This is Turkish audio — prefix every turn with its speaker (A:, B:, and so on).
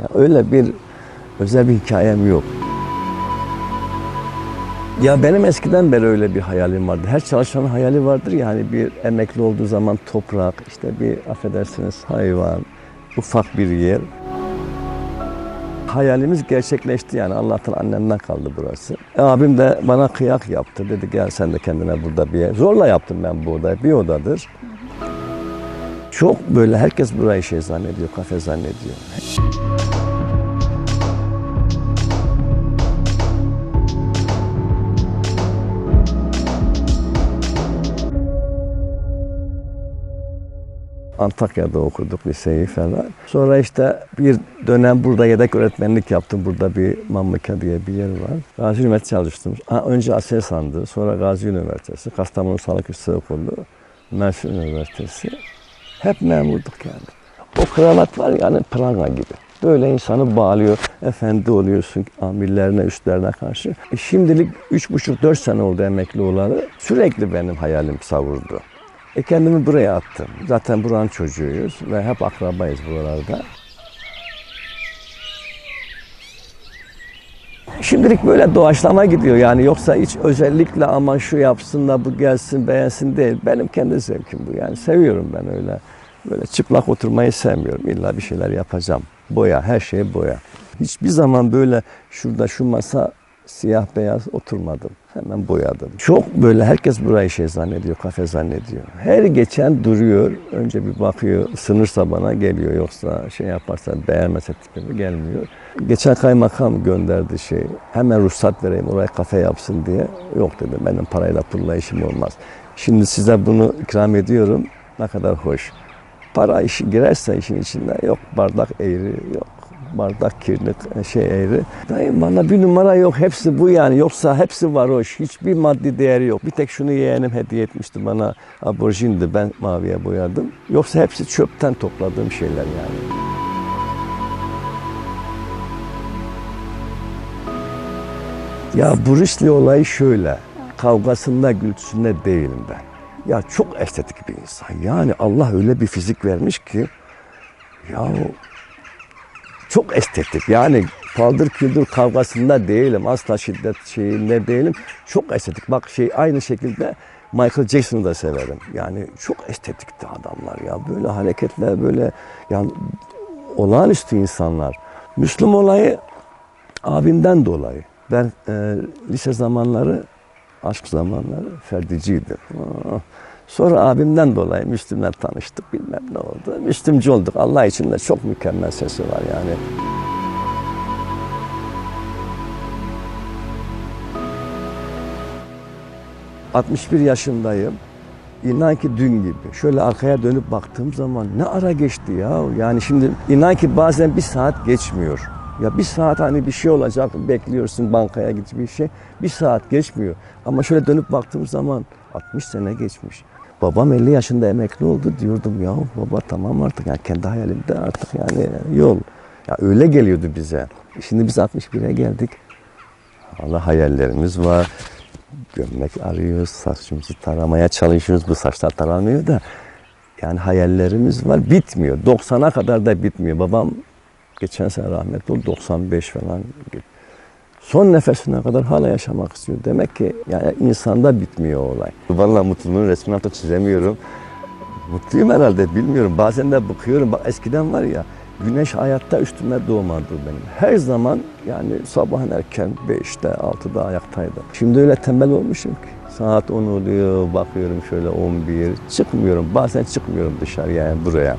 A: Ya öyle bir özel bir hikayem yok. Ya benim eskiden beri öyle bir hayalim vardı. Her çalışanın hayali vardır ya hani bir emekli olduğu zaman toprak, işte bir affedersiniz hayvan, ufak bir yer. Hayalimiz gerçekleşti yani Allah'tan annemden kaldı burası. E, abim de bana kıyak yaptı. Dedi gel sen de kendine burada bir yer. Zorla yaptım ben bu odayı. Bir odadır. Çok böyle herkes burayı şey zannediyor, kafe zannediyor. Antakya'da okuduk liseyi falan. Sonra işte bir dönem burada yedek öğretmenlik yaptım. Burada bir Mamlıka diye bir yer var. Gazi Üniversitesi çalıştım. Ha, önce Aselsan'dı, sonra Gazi Üniversitesi, Kastamonu Sağlık Yüksekokulu, Mersin Üniversitesi. Hep memurduk yani. O kravat var yani pranga gibi. Böyle insanı bağlıyor. Efendi oluyorsun amirlerine, üstlerine karşı. E şimdilik üç buçuk, dört sene oldu emekli olalı. Sürekli benim hayalim savurdu. E kendimi buraya attım. Zaten buranın çocuğuyuz ve hep akrabayız buralarda. Şimdilik böyle doğaçlama gidiyor yani yoksa hiç özellikle ama şu yapsın da bu gelsin beğensin değil. Benim kendi zevkim bu yani seviyorum ben öyle. Böyle çıplak oturmayı sevmiyorum. İlla bir şeyler yapacağım. Boya, her şey boya. Hiçbir zaman böyle şurada şu masa siyah beyaz oturmadım. Hemen boyadım. Çok böyle herkes burayı şey zannediyor, kafe zannediyor. Her geçen duruyor. Önce bir bakıyor, ısınırsa bana geliyor. Yoksa şey yaparsa beğenmese tipimi gelmiyor. Geçen kaymakam gönderdi şey. Hemen ruhsat vereyim oraya kafe yapsın diye. Yok dedim benim parayla pulla işim olmaz. Şimdi size bunu ikram ediyorum. Ne kadar hoş. Para işi girerse işin içinde yok bardak eğri, yok bardak kirli şey eğri. Dayım bana bir numara yok hepsi bu yani yoksa hepsi varoş hiçbir maddi değeri yok. Bir tek şunu yeğenim hediye etmişti bana aborjindi ben maviye boyadım. Yoksa hepsi çöpten topladığım şeyler yani. Ya Bruce olayı şöyle. Kavgasında, gürültüsünde değilim ben. Ya çok estetik bir insan. Yani Allah öyle bir fizik vermiş ki ya çok estetik. Yani paldır küldür kavgasında değilim. Asla şiddet şeyinde değilim. Çok estetik. Bak şey aynı şekilde Michael Jackson'ı da severim. Yani çok estetikti adamlar ya. Böyle hareketler böyle yani olağanüstü insanlar. Müslüm olayı abimden dolayı. Ben e, lise zamanları, aşk zamanları ferdiciydim. Sonra abimden dolayı Müslüm'le tanıştık bilmem ne oldu. Müslümcü olduk. Allah için de çok mükemmel sesi var yani. ...61 yaşındayım. İnan ki dün gibi. Şöyle arkaya dönüp baktığım zaman ne ara geçti ya. Yani şimdi inan ki bazen bir saat geçmiyor. Ya bir saat hani bir şey olacak bekliyorsun bankaya git bir şey. Bir saat geçmiyor. Ama şöyle dönüp baktığım zaman 60 sene geçmiş. Babam 50 yaşında emekli oldu diyordum ya baba tamam artık yani kendi hayalimde artık yani yol. Ya öyle geliyordu bize. Şimdi biz 61'e geldik. Allah hayallerimiz var. Gömlek arıyoruz, saçımızı taramaya çalışıyoruz. Bu saçlar taranmıyor da yani hayallerimiz var. Bitmiyor. 90'a kadar da bitmiyor. Babam geçen sene rahmetli oldu. 95 falan. Son nefesine kadar hala yaşamak istiyor. Demek ki yani insanda bitmiyor olay. Vallahi mutluluğun resmini artık çizemiyorum. Mutluyum herhalde bilmiyorum. Bazen de bakıyorum. Bak eskiden var ya güneş hayatta üstüme doğmadı benim. Her zaman yani sabahın erken 5'te 6'da ayaktaydım. Şimdi öyle tembel olmuşum ki. Saat 10 oluyor bakıyorum şöyle 11. Çıkmıyorum bazen çıkmıyorum dışarıya yani buraya.